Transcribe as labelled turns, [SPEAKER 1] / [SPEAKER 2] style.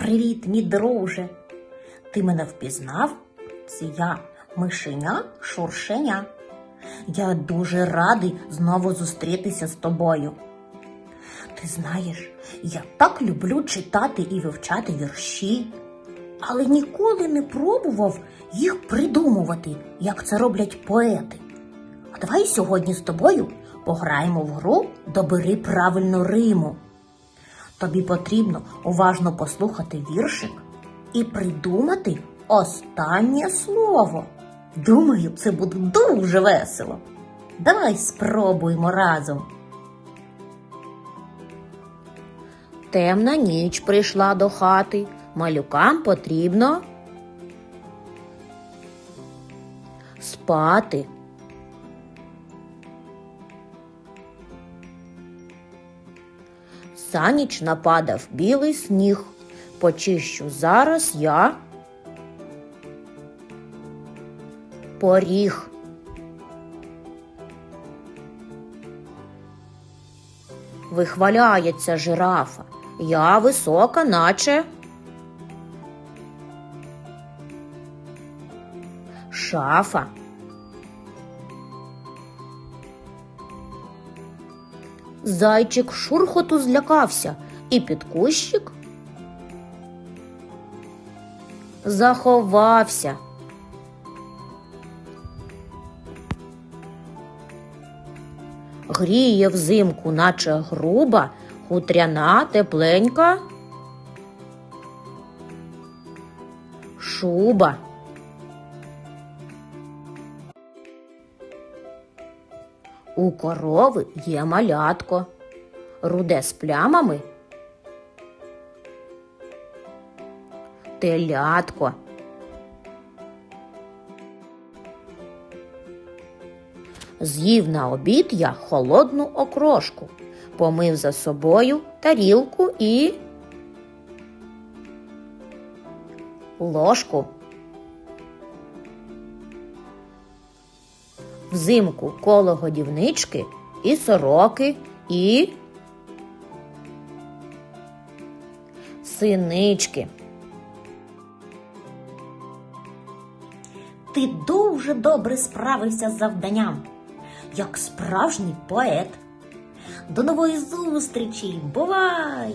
[SPEAKER 1] Привіт, мій друже. Ти мене впізнав? Це я, мишеня шуршеня. Я дуже радий знову зустрітися з тобою. Ти знаєш, я так люблю читати і вивчати вірші, але ніколи не пробував їх придумувати, як це роблять поети. А давай сьогодні з тобою пограємо в гру Добери правильно Риму. Тобі потрібно уважно послухати віршик і придумати останнє слово. Думаю, це буде дуже весело. Давай спробуємо разом. Темна ніч прийшла до хати. Малюкам потрібно спати. За ніч нападав білий сніг. Почищу зараз я поріг. Вихваляється жирафа. Я висока, наче. Шафа. Зайчик шурхоту злякався і під кущик заховався. Гріє взимку, наче груба, хутряна, тепленька. Шуба. У корови є малятко, руде з плямами. Телятко. З'їв на обід я холодну окрошку, помив за собою тарілку і ложку. Взимку коло годівнички і сороки, і синички. Ти дуже добре справився з завданням, як справжній поет. До нової зустрічі! Бувай!